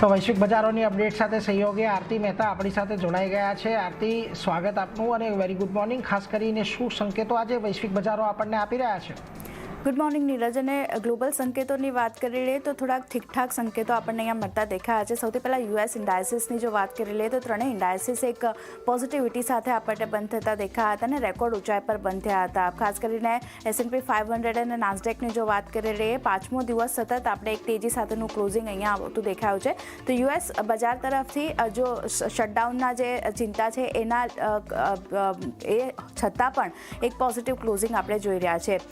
તો વૈશ્વિક બજારોની અપડેટ સાથે સહયોગી આરતી મહેતા આપણી સાથે જોડાઈ ગયા છે. આરતી, સ્વાગત આપનું અને વેરી ગુડ મોર્નિંગ ખાસ કરીને શું સંકેતો આજે વૈશ્વિક બજારો આપણને આપી રહ્યા છે? ગુડ મોર્નિંગ નીરજ અને ગ્લોબલ સંકેતોની વાત કરી લઈએ તો થોડાક ઠીકઠાક સંકેતો આપણને અહીંયા મળતા દેખાયા છે. સૌથી પહેલાં યુએસ ઇન્ડાયસિસની જો વાત કરી લઈએ તો ત્રણેય ઇન્ડાયસિસ એક પોઝિટિવિટી સાથે આપણને બંધ થતા દેખાયા હતા અને રેકોર્ડ ઊંચાઈ પર બંધ થયા હતા. ખાસ કરીને એસએનપી ફાઇવ હંડ્રેડ અને નાસ્ડેકની જો વાત કરી લઈએ, પાંચમો દિવસ સતત આપણે એક તેજી સાથેનું ક્લોઝિંગ અહીંયા આવતું દેખાયું છે. તો યુએસ બજાર તરફથી જો શટડાઉનના જે ચિંતા છે, એના એ છતાં પણ એક પોઝિટિવ ક્લોઝિંગ આપણે જોઈ રહ્યા છે.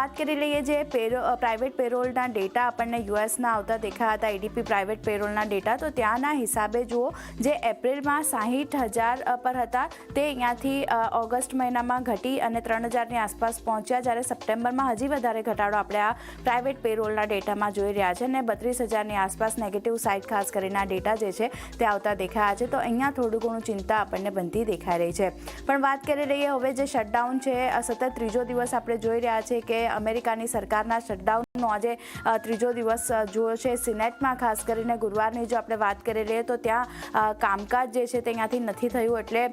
વાત કરી લઈએ જે પેરો પ્રાઇવેટ પેરોલના ડેટા આપણને યુએસના આવતા દેખાયા હતા એડીપી પ્રાઇવેટ પેરોલના ડેટા તો ત્યાંના હિસાબે જુઓ, જે એપ્રિલમાં સાહીઠ હજાર પર હતા, તે અહીંયાથી ઓગસ્ટ મહિનામાં ઘટી અને ત્રણ હજારની આસપાસ પહોંચ્યા. જ્યારે સપ્ટેમ્બરમાં હજી વધારે ઘટાડો આપણે આ પ્રાઇવેટ પેરોલના ડેટામાં જોઈ રહ્યા છે અને બત્રીસ હજારની આસપાસ નેગેટિવ સાઇડ ખાસ કરીને ડેટા જે છે, તે આવતા દેખાયા છે. તો અહીંયા થોડું ઘણું ચિંતા આપણને બનતી દેખાઈ રહી છે. પણ વાત કરી લઈએ, હવે જે શટડાઉન છે સતત ત્રીજો દિવસ આપણે જોઈ રહ્યા છે કે અમેરિકાની સરકારના શટડાઉનનો આજે ત્રીજો દિવસ જોયો છે સિનેટમાં, ખાસ કરીને ગુરુવારની જો આપણે વાત કરી લઈએ તો ત્યાં કામકાજ જે છે તે અહીંયાથી નથી થયું એટલે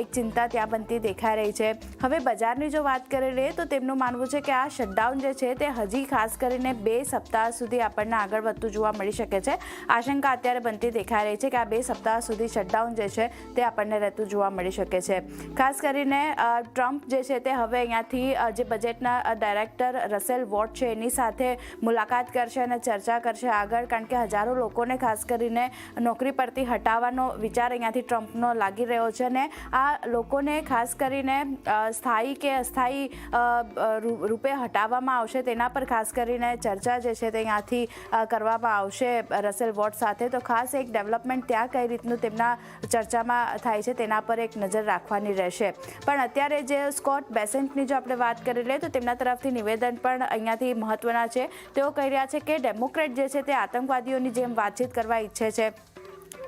એક ચિંતા ત્યાં બનતી દેખાઈ રહી છે. હવે બજારની જો વાત કરી લઈએ તો તેમનું માનવું છે કે આ શટડાઉન જે છે તે હજી ખાસ કરીને બે સપ્તાહ સુધી આપણને આગળ વધતું જોવા મળી શકે છે. આશંકા અત્યારે બનતી દેખાઈ રહી છે કે આ બે સપ્તાહ સુધી શટડાઉન જે છે તે આપણને રહેતું જોવા મળી શકે છે. ખાસ કરીને ટ્રમ્પ જે છે તે હવે અહીંયાથી જે બજેટના ડાયરેક્ટર રસેલ વોટ છે. એની સાથે મુલાકાત કરશે અને ચર્ચા કરશે આગળ, કારણ કે હજારો લોકોને ખાસ કરીને નોકરી પરથી હટાવવાનો વિચાર અહીંયાથી ટ્રમ્પનો લાગી રહ્યો છે અને આ લોકોને ખાસ કરીને સ્થાયી કે અસ્થાયી રૂપે હટાવવામાં આવશે તેના પર ખાસ કરીને ચર્ચા જે છે તે અહીંયાથી કરવામાં આવશે રસેલ વોટ સાથે. તો ખાસ એક ડેવલપમેન્ટ ત્યાં કઈ રીતનું તેમના ચર્ચામાં થાય છે તેના પર એક નજર રાખવાની રહેશે. પણ અત્યારે જે સ્કોટ બેસેન્ટની જો આપણે વાત કરી લઈએ તો તેમના તરફથી નિવેદન પણ અહીંયાથી મહત્વના છે. તેઓ કહી રહ્યા છે કે ડેમોક્રેટ જે છે તે આતંકવાદીઓની જેમ વાતચીત કરવા ઈચ્છે છે.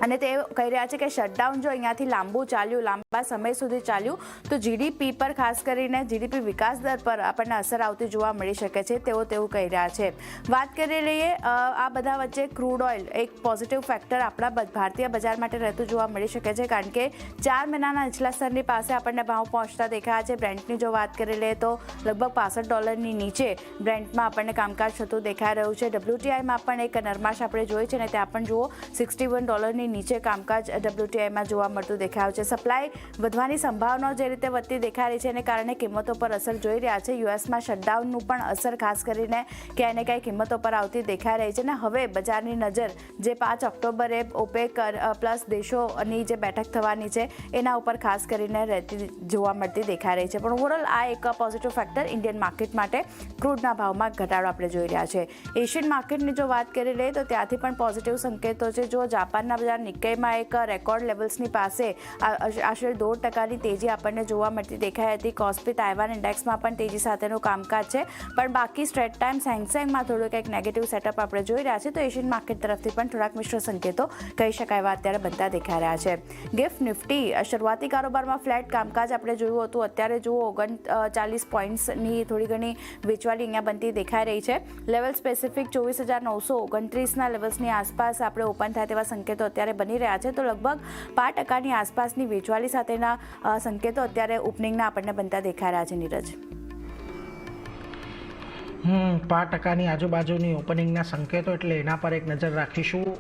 અને તે કહી રહ્યા છે કે શટડાઉન જો અહીંયાથી લાંબુ ચાલ્યું, લાંબા સમય સુધી ચાલ્યું, તો જીડીપી પર ખાસ કરીને જીડીપી વિકાસ દર પર આપણને અસર આવતી જોવા મળી શકે છે, તેઓ તેવું કહી રહ્યા છે. વાત કરી લઈએ આ બધા વચ્ચે ક્રૂડ ઓઇલ એક પોઝિટિવ ફેક્ટર આપણા ભારતીય બજાર માટે રહેતું જોવા મળી શકે છે, કારણ કે ચાર મહિનાના નીચલા સ્તરની પાસે આપણને ભાવ પહોંચતા દેખાયા છે. બ્રેન્ટની જો વાત કરી લઈએ તો લગભગ પાસઠ ડોલરની નીચે બ્રેન્ટમાં આપણને કામકાજ થતું દેખાઈ રહ્યું છે. ડબ્લ્યુટીઆઈમાં પણ એક નરમાશ આપણે જોઈ છે અને ત્યાં પણ જુઓ સિક્સટી વન ડોલરની નીચે કામકાજ ડબ્લ્યુટીઆઈમાં જોવા મળતું દેખાયું છે. સપ્લાય વધવાની સંભાવનાઓ જે રીતે વધતી દેખાઈ રહી છે એને કારણે કિંમતો પર અસર જોઈ રહ્યા છે. યુએસમાં શટડાઉનનું પણ અસર ખાસ કરીને ક્યાંય ને ક્યાંય કિંમતો પર આવતી દેખાઈ રહી છે. અને હવે બજારની નજર જે પાંચ ઓક્ટોબરે ઓપેક પ્લસ દેશોની જે બેઠક થવાની છે એના ઉપર ખાસ કરીને રહેતી જોવા મળતી દેખાઈ રહી છે. પણ ઓવરઓલ આ એક પોઝિટિવ ફેક્ટર ઇન્ડિયન માર્કેટ માટે ક્રૂડના ભાવમાં ઘટાડો આપણે જોઈ રહ્યા છે. એશિયન માર્કેટની જો વાત કરી લઈએ તો ત્યાંથી પણ પોઝિટિવ સંકેતો છે. જો જાપાનના બજાર નિક્કેઈમાં એક રેકોર્ડ લેવલ્સની પાસે આશરે દોઢ ટકાની તેજી આપણને જોવા મળતી દેખાઈ હતી. કોસ્પી તાઇવાન ઇન્ડેક્સમાં પણ તેજી સાથેનું કામકાજ છે. પણ બાકી સ્ટ્રેટ ટાઈમ સેન્સેંગમાં થોડુંક એક નેગેટિવ સેટઅપ આપણે જોઈ રહ્યા છે તો એશિયન માર્કેટ તરફથી પણ થોડાક મિશ્ર સંકેતો કહી શકાય એવા અત્યારે બનતા દેખાઈ રહ્યા છે. ગિફ્ટ નિફ્ટી શરૂઆતી કારોબારમાં ફ્લેટ કામકાજ આપણે જોયું હતું. અત્યારે જુઓ, ઓગણ ચાલીસ પોઈન્ટ્સની થોડી ઘણી વેચવાલી અહીંયા બનતી દેખાઈ રહી છે. લેવલ સ્પેસિફિક ચોવીસ હજાર નવસો ઓગણત્રીસના લેવલ્સની આસપાસ આપણે ઓપન થાય તેવા સંકેતો અત્યારે બની રહ્યા છે. તો લગભગ પાંચ ટકાની આસપાસની વેચવાલી સાથેના સંકેતો અત્યારે ઓપનિંગના આપણને બનતા દેખાઈ રહ્યા છે નીરજ. હમ, પાંચ ટકાની આજુબાજુની ઓપનિંગના સંકેતો એટલે એના પર એક નજર રાખીશું.